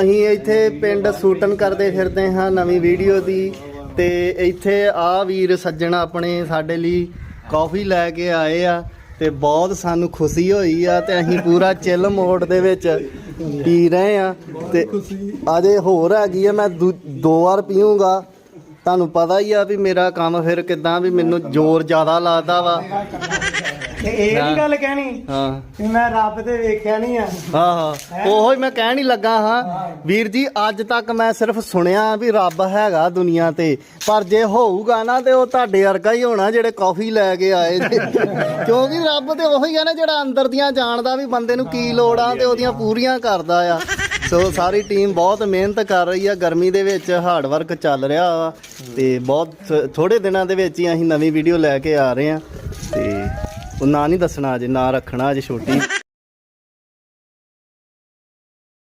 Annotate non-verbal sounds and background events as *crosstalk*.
ਅਸੀਂ ਇੱਥੇ ਪਿੰਡ ਸੂਟਨ ਕਰਦੇ ਫਿਰਦੇ ਹਾਂ ਨਵੀਂ ਵੀਡੀਓ ਦੀ ਤੇ ਇੱਥੇ ਆ ਵੀਰ ਸੱਜਣ ਆਪਣੇ ਸਾਡੇ ਲਈ ਕਾਫੀ ਲੈ ਕੇ ਆਏ ਆ ਤੇ ਬਹੁਤ ਸਾਨੂੰ ਖੁਸ਼ੀ ਹੋਈ ਆ ਤੇ ਅਸੀਂ ਪੂਰਾ ਚਿੱਲ ਮੋਡ ਦੇ ਵਿੱਚ ਪੀ ਰਹੇ ਆ ਤੇ ਅਜੇ ਹੋਰ ਹੈਗੀ ਆ, ਮੈਂ ਦੂ- ਦੋ ਵਾਰ ਪੀਊਂਗਾ। ਤੁਹਾਨੂੰ ਪਤਾ ਹੀ ਆ ਵੀ ਮੇਰਾ ਕੰਮ ਫਿਰ ਕਿਦਾਂ ਵੀ ਮੈਨੂੰ ਜ਼ੋਰ ਜ਼ਿਆਦਾ ਲੱਗਦਾ ਵਾ। ਤੇ ਇਹ ਹਾਂ। ਵੀ ਗੱਲ ਕਹਿਣੀ ਹਾਂ। ਕਿ ਮੈਂ ਰੱਬ ਤੇ ਵੇਖਿਆ ਨਹੀਂ ਆ। ਹਾਂ ਹਾਂ। ਉਹੋ ਹੀ ਮੈਂ ਕਹਿਣ ਹੀ ਲੱਗਾ ਹਾਂ। ਵੀਰ ਜੀ ਅੱਜ ਤੱਕ ਮੈਂ ਸਿਰਫ ਸੁਣਿਆ ਵੀ ਰੱਬ ਹੈਗਾ ਦੁਨੀਆ ਤੇ। ਪਰ ਜੇ ਹੋਊਗਾ ਨਾ ਤੇ ਉਹ ਤੁਹਾਡੇ ਵਰਗਾ ਹੀ ਹੋਣਾ ਜਿਹੜੇ ਕਾਫੀ ਲੈ ਕੇ ਆਏ ਜੀ *laughs* ਕਿਉਂਕਿ ਰੱਬ ਤੇ ਉਹੀ ਆ ਨਾ ਜਿਹੜਾ ਅੰਦਰ ਦੀਆਂ ਜਾਣਦਾ ਵੀ ਬੰਦੇ ਨੂੰ ਕੀ ਲੋੜ ਆ ਤੇ ਉਹਦੀਆਂ ਪੂਰੀਆਂ ਕਰਦਾ ਆ। ਸੋ ਸਾਰੀ ਟੀਮ ਬਹੁਤ ਮਿਹਨਤ ਕਰ ਰਹੀ ਆ। ਗਰਮੀ ਦੇ ਵਿੱਚ ਹਾਰਡ ਵਰਕ ਚੱਲ ਰਿਹਾ ਵਾ। ਤੇ ਬਹੁਤ ਥੋੜੇ ਦਿਨਾਂ ਦੇ ਵਿੱਚ ਹੀ ਅਸੀਂ ਨਵੀਂ ਵੀਡੀਓ ਲੈ ਕੇ ਆ ਰਹੇ ਆ। ਤੇ ਉਹ ਨਾਂ ਨਹੀਂ ਦੱਸਣਾ ਅਜੇ ਨਾਂ ਰੱਖਣਾ ਅਜੇ ਛੋਟੀ।